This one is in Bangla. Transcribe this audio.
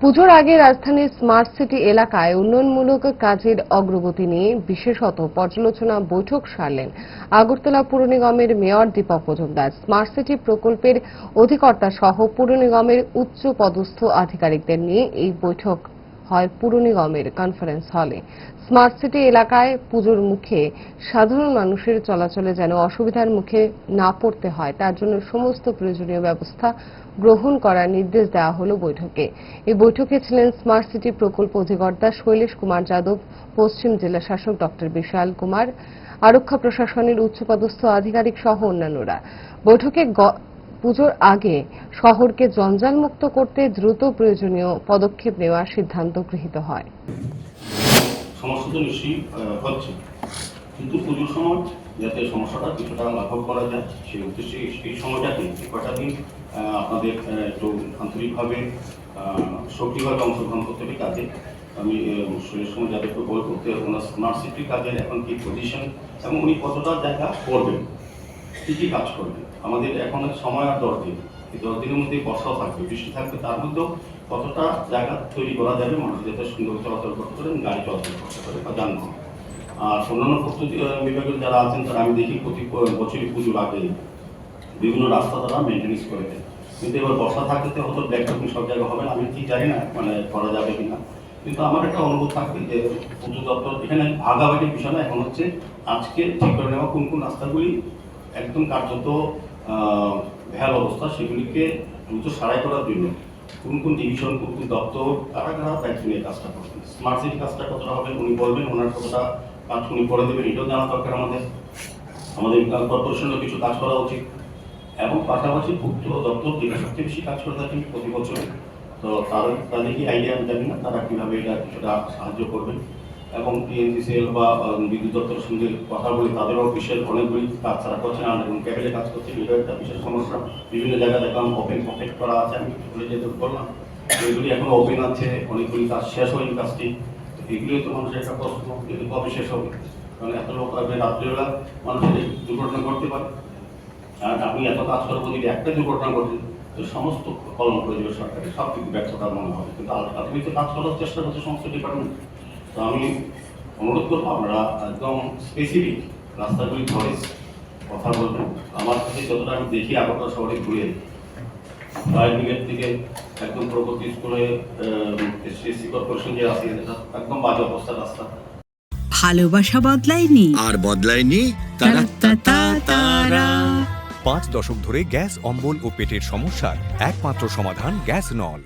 পুজোর আগে রাজধানীর স্মার্ট সিটি এলাকায় উন্নয়নমূলক কাজের অগ্রগতি নিয়ে বিশেষত পর্যালোচনা বৈঠক সারলেন আগরতলা পুর নিগমের mayor Dipak Majumdar. Smart city প্রকল্পের অধিকর্তা সহ পুর নিগমের উচ্চ পদস্থ আধিকারিকদের নিয়ে এই বৈঠক হয় পুর নিগমের কনফারেন্স হলে স্মার্ট সিটি এলাকায় পুজোর মুখে সাধারণ মানুষের চলাচলে যেন অসুবিধার মুখে না পড়তে হয়, তার জন্য সমস্ত প্রয়োজনীয় ব্যবস্থা গ্রহণ করার নির্দেশ দেওয়া হলো বৈঠকে। এই বৈঠকে ছিলেন স্মার্ট সিটি প্রকল্প অধিকর্তা শৈলেশ কুমার যাদব, পশ্চিম জেলা শাসক ডক্টর বিশাল কুমার, আরক্ষা প্রশাসনের উচ্চপদস্থ আধিকারিক সহ অন্যান্যরা। বৈঠকে পুজোর আগে শহরকে জঞ্জালমুক্ত করতে দ্রুত প্রয়োজনীয় পদক্ষেপ নেওয়ার সিদ্ধান্ত গৃহীত হয়। কিন্তু পুজোর সময় যাতে সমস্যাটা কিছুটা লাঘব করা যায়, সেই উদ্দেশ্যে এই- সময়টাতে দিন আপনাদের একটু আন্তরিকভাবে সক্রিয়ভাবে অংশগ্রহণ করতে হবে। কাজে আমি সুরেশ কুমার যাদবকে বলব ওনার স্মার্ট কাজের এখন কি পজিশন এবং উনি কতটা করবেন। কি কি কাজ করবে। আমাদের এখন সময় আর দশ দিন এই দশ দিনের মধ্যে বর্ষাও থাকবে, বৃষ্টি থাকবে, তার মধ্যেও কতটা জায়গা তৈরি করা যাবে মানুষ যাতে সুন্দর চলাচল করতে পারেন গাড়ি চলাচল করতে পারে বা যানবাহন। আর অন্যান্য প্রস্তুতি বিভাগের যারা আছেন, তারা আমি দেখি প্রতি বছরই পুজোর আগে বিভিন্ন রাস্তা তারা মেনটেন্স করে দেয়। কিন্তু এবার বর্ষা থাকলে তো হয়তো ব্ল্যাক সব জায়গায় হবে না, আমি ঠিক জানি না মানে করা যাবে কিনা। কিন্তু আমার একটা অনুভব থাকবে যে পুজো দপ্তর, এখানে ভাগাভাগির বিষয় না, এখন হচ্ছে আজকে ঠিক করে নেওয়া কোন কোন রাস্তাগুলি একদম কার্যত ভেয়াল অবস্থা। সেগুলিকে দ্রুত সারাই করার জন্য কোন কোন ডিভিশন কোন কোন দপ্তর কারা কারা দায়িত্ব নিয়ে কাজটা করবেন স্মার্ট সিটি কাজটা কতটা হবে, উনি বলবেন, ওনার কতটা কাজ উনি করে দেবেন, এটাও জানা দরকার আমাদের। আমাদের কর্পোরেশনের কিছু কাজ করা উচিত। এবং পাশাপাশি পূর্ত দপ্তর যেটা সবচেয়ে বেশি কাজ করে থাকেন প্রতি বছর, তো তাদের তাদের কি আইডিয়া আমি জানি না, তারা কীভাবে এটা কিছুটা সাহায্য করবেন। এবং পিএনসিসিএল বা বিদ্যুৎ দপ্তরের সঙ্গে কথা বলি তাদেরও বিশেষ অনেকগুলি কাজ তারা করছেন আর এবং ক্যাবেলে কাজ করছেন এটা একটা বিশেষ সমস্যা। বিভিন্ন জায়গায় দেখলাম ওপেন পকেট করা আছে, আমি বলে যেতে বললাম। এগুলি এখন ওপেন আছে অনেকগুলি কাজ শেষ হয়নি কাজটি। তো এগুলি তো মানুষের একটা প্রশ্ন কবে শেষ হবে? কারণ এত লোক আসবে রাত্রিবেলা, মানুষের দুর্ঘটনা ঘটতে পারে। আর আপনি এত কাজ করার প্রতি একটা দুর্ঘটনা ঘটে, তো সমস্ত কলম করে দেবে সরকারের, সব কিছু ব্যর্থতা মনে হবে। কিন্তু আলটিমেটলি তো কাজ করার চেষ্টা করছে সমস্ত ডিপার্টমেন্ট তো আমি অনুরোধ করব আপনারা একদম স্পেসিফিক রাস্তাগুলি ধরে কথা বলবেন। আমার কাছে যতটা আমি দেখি আগরতলা শহরে ঘুরে। ফায়ার ব্রিগেড থেকে একদম প্রগতি স্কুলে এসসি কর্পোরেশন যে আছে একদম বাজে অবস্থা রাস্তা। ভালোবাসা বদলায়নি। আর বদলায়নি তারা তারা। পাঁচ দশক ধরে গ্যাস অম্বল ও পেটের সমস্যার একমাত্র সমাধান গ্যাস নল।